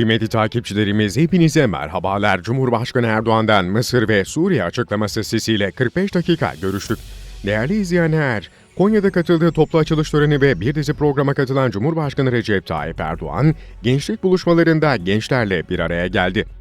Kıymetli takipçilerimiz hepinize merhabalar. Cumhurbaşkanı Erdoğan'dan Mısır ve Suriye açıklaması sesiyle 45 dakika görüştük. Değerli izleyenler, Konya'da katıldığı toplu açılış töreni ve bir dizi programa katılan Cumhurbaşkanı Recep Tayyip Erdoğan, gençlik buluşmalarında gençlerle bir araya geldi.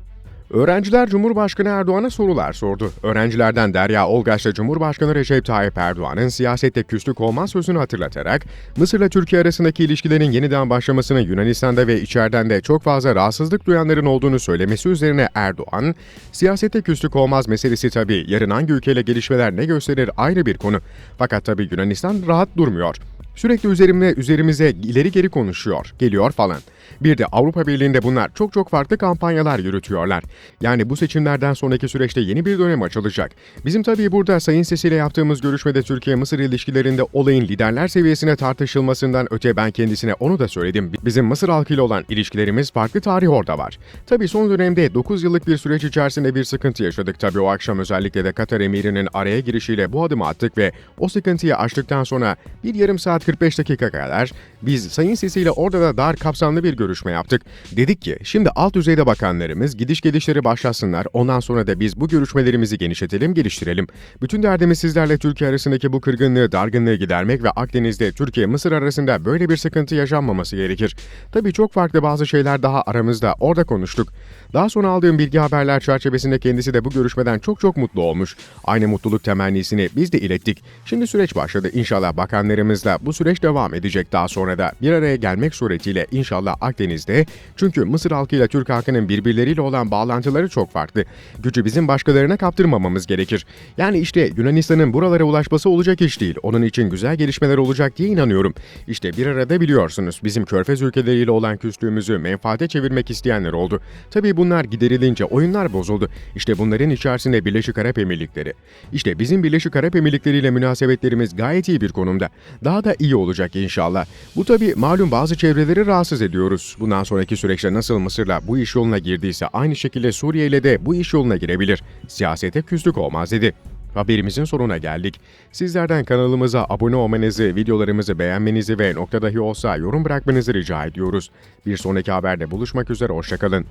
Öğrenciler Cumhurbaşkanı Erdoğan'a sorular sordu. Öğrencilerden Derya Olgaç da Cumhurbaşkanı Recep Tayyip Erdoğan'ın siyasette küslük olmaz sözünü hatırlatarak Mısır'la Türkiye arasındaki ilişkilerin yeniden başlamasını Yunanistan'da ve içeriden de çok fazla rahatsızlık duyanların olduğunu söylemesi üzerine Erdoğan, siyasette küslük olmaz meselesi tabii yarın hangi ülkeyle gelişmeler ne gösterir ayrı bir konu. Fakat tabii Yunanistan rahat durmuyor. Sürekli üzerimle üzerimize ileri geri konuşuyor, geliyor falan. Bir de Avrupa Birliği'nde bunlar çok çok farklı kampanyalar yürütüyorlar. Yani bu seçimlerden sonraki süreçte yeni bir dönem açılacak. Bizim tabii burada Sayın Sesi ile yaptığımız görüşmede Türkiye-Mısır ilişkilerinde olayın liderler seviyesine tartışılmasından öte ben kendisine onu da söyledim. Bizim Mısır halkıyla olan ilişkilerimiz farklı tarih orada var. Tabii son dönemde 9 yıllık bir süreç içerisinde bir sıkıntı yaşadık. Tabii o akşam özellikle de Katar emirinin araya girişiyle bu adımı attık ve o sıkıntıyı aştıktan sonra bir yarım saat 45 dakika kadar biz Sayın Sisi ile orada da dar kapsamlı bir görüşme yaptık. Dedik ki şimdi alt düzeyde bakanlarımız gidiş gelişleri başlasınlar. Ondan sonra da biz bu görüşmelerimizi genişletelim, geliştirelim. Bütün derdimiz sizlerle Türkiye arasındaki bu kırgınlığı, dargınlığı gidermek ve Akdeniz'de Türkiye-Mısır arasında böyle bir sıkıntı yaşanmaması gerekir. Tabii çok farklı bazı şeyler daha aramızda. Orada konuştuk. Daha sonra aldığım bilgi haberler çerçevesinde kendisi de bu görüşmeden çok çok mutlu olmuş. Aynı mutluluk temennisini biz de ilettik. Şimdi süreç başladı. İnşallah bakanlarımızla bu süreç devam edecek daha sonra da bir araya gelmek suretiyle inşallah Akdeniz'de çünkü Mısır halkıyla Türk halkının birbirleriyle olan bağlantıları çok farklı. Gücü bizim başkalarına kaptırmamamız gerekir. Yani işte Yunanistan'ın buralara ulaşması olacak iş değil. Onun için güzel gelişmeler olacak diye inanıyorum. İşte bir arada biliyorsunuz bizim körfez ülkeleriyle olan küslüğümüzü menfaate çevirmek isteyenler oldu. Tabii bunlar giderilince oyunlar bozuldu. İşte bunların içerisinde Birleşik Arap Emirlikleri. İşte bizim Birleşik Arap Emirlikleri ile münasebetlerimiz gayet iyi bir konumda. Daha da iyi olacak inşallah. Bu tabii malum bazı çevreleri rahatsız ediyoruz. Bundan sonraki süreçte nasıl Mısır'la bu iş yoluna girdiyse aynı şekilde Suriye ile de bu iş yoluna girebilir. Siyasete küslük olmaz dedi. Haberimizin sonuna geldik. Sizlerden kanalımıza abone olmanızı, videolarımızı beğenmenizi ve nokta dahi olsa yorum bırakmanızı rica ediyoruz. Bir sonraki haberde buluşmak üzere, hoşçakalın.